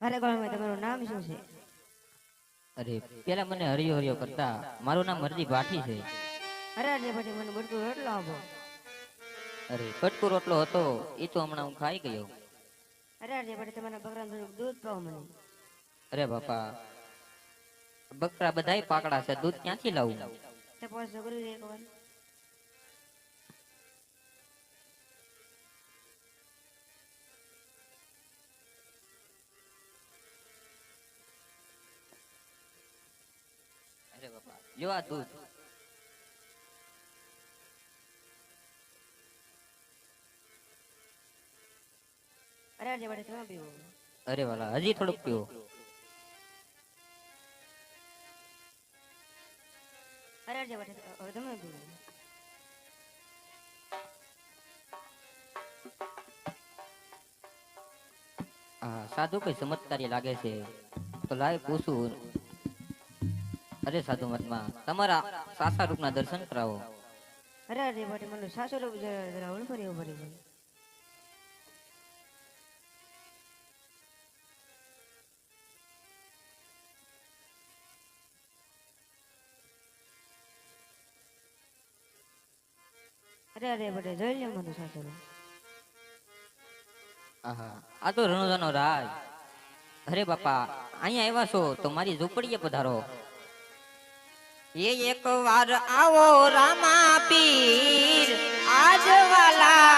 અરે ગોળમાં તમારું નામ શું છે? અરે પેલા મને હરિયો હરિયો કરતા મારું નામ મરજી ભાઠી છે. અરે અરે પછી મને બટકું રોટલો આપો. અરે કટકો રોટલો હતો એ તો હમણાં હું ખાઈ ગયો. અરે અરે પછી તમારા બકરાને થોડુંક દૂધ પાવો મને. અરે બાપા બકરા બધાય પાકડા છે દૂધ ક્યાંથી લાવું? તો કરી દે એકવાર લ્યો આ દૂધ. અરે અરે વડે તમે પીવો? અરે વાલા હજી થોડુંક પીવો. અરે અરે વડે હવે તમે પીવો. સાધુ કઈ ચમત્કારી લાગે છે? તો લાય પૂછું. અરે સાધુ મહાત્મા તમારા સાસા રૂપના દર્શન કરાવો. અરે અરે માટે મને સાસો રૂપ જરા જરા ઓળખો રહેવું અરે અરે બટે જોઈ લે મને સાસો આહા આ તો રણોદાનો રાજ. અરે બાપા અહીંયા આવ્યા છો તો મારી ઝૂંપડીએ પધારો. એ એક વાર આવો રામા પીર આજ વાલા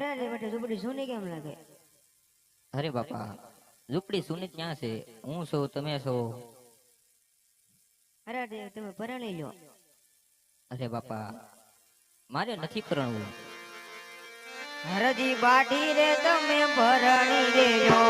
અરે અરે બટે ઝૂંપડી સોની કેમ લાગે? અરે બાપા ઝૂંપડી સુની ક્યાં છે? હું છો તમે છો? અરે અરે તમે પરણી લો. અરે બાપા મારે નથી પરણવું હરજી બાટી રે તમે ભરણી દેજો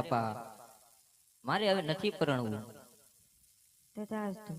બાપા. મારે હવે નથી પરણવું. તે તાસ તું